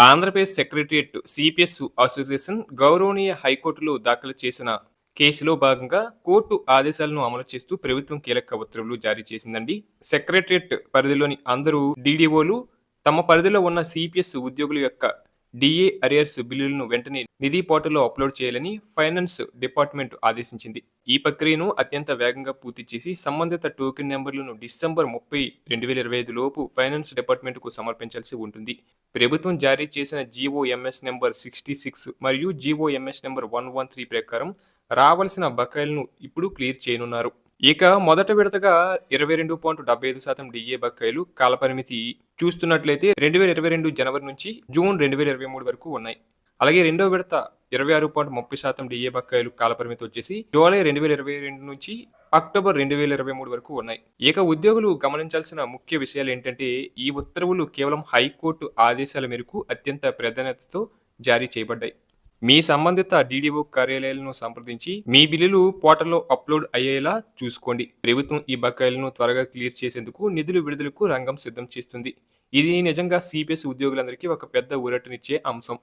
Andhra Pradesh secretariat CPS association గౌరవనీయ హైకోర్టులో దాఖలు చేసిన కేసులో భాగంగా కోర్టు ఆదేశాలను అమలు చేస్తూ ప్రభుత్వం కీలక ఉత్తర్వులు జారీ చేసిందండి. సెక్రటరియట్ పరిధిలోని అందరూ డీడీఓలు తమ పరిధిలో ఉన్న సిపిఎస్ ఉద్యోగుల యొక్క డిఏ అరియర్స్ బిల్లులను వెంటనే నిధి పోర్టల్లో అప్లోడ్ చేయాలని ఫైనాన్స్ డిపార్ట్మెంట్ ఆదేశించింది. ఈ ప్రక్రియను అత్యంత వేగంగా పూర్తి చేసి సంబంధిత టోకెన్ నెంబర్లను డిసెంబర్ ముప్పై రెండు వేల ఇరవై ఐదు లోపు ఫైనాన్స్ డిపార్ట్మెంట్కు సమర్పించాల్సి ఉంటుంది. ప్రభుత్వం జారీ చేసిన జీఓఎంఎస్ నెంబర్ సిక్స్టీ సిక్స్ మరియు GOMS number one one three ప్రకారం రావాల్సిన బకాయిలను ఇప్పుడు క్లియర్ చేయనున్నారు. ఇక మొదట విడతగా ఇరవై రెండు పాయింట్ డెబ్బై ఐదు శాతం డిఏ బకాయిలు కాలపరిమితి చూస్తున్నట్లయితే రెండు వేల ఇరవై రెండు జనవరి నుంచి జూన్ రెండు వేల ఇరవై మూడు వరకు ఉన్నాయి. అలాగే రెండో విడత ఇరవై ఆరు పాయింట్ ముప్పై శాతం డిఏ బకాయిలు కాలపరిమితి వచ్చేసి జూలై రెండు వేల ఇరవై రెండు నుంచి అక్టోబర్ రెండు వేల ఇరవై మూడు వరకు ఉన్నాయి. ఇక ఉద్యోగులు గమనించాల్సిన ముఖ్య విషయాలు ఏంటంటే ఈ ఉత్తర్వులు కేవలం హైకోర్టు ఆదేశాల మేరకు అత్యంత ప్రాధాన్యతతో జారీ చేయబడ్డాయి. మీ సంబంధిత డీడీఓ కార్యాలయాలను సంప్రదించి మీ బిల్లులు పోర్టల్లో అప్లోడ్ అయ్యేలా చూసుకోండి. ప్రభుత్వం ఈ బకాయిలను త్వరగా క్లియర్ చేసేందుకు నిధులు విడుదలకు రంగం సిద్ధం చేస్తుంది. ఇది నిజంగా సిపిఎస్ ఉద్యోగులందరికీ ఒక పెద్ద ఊరటనిచ్చే అంశం.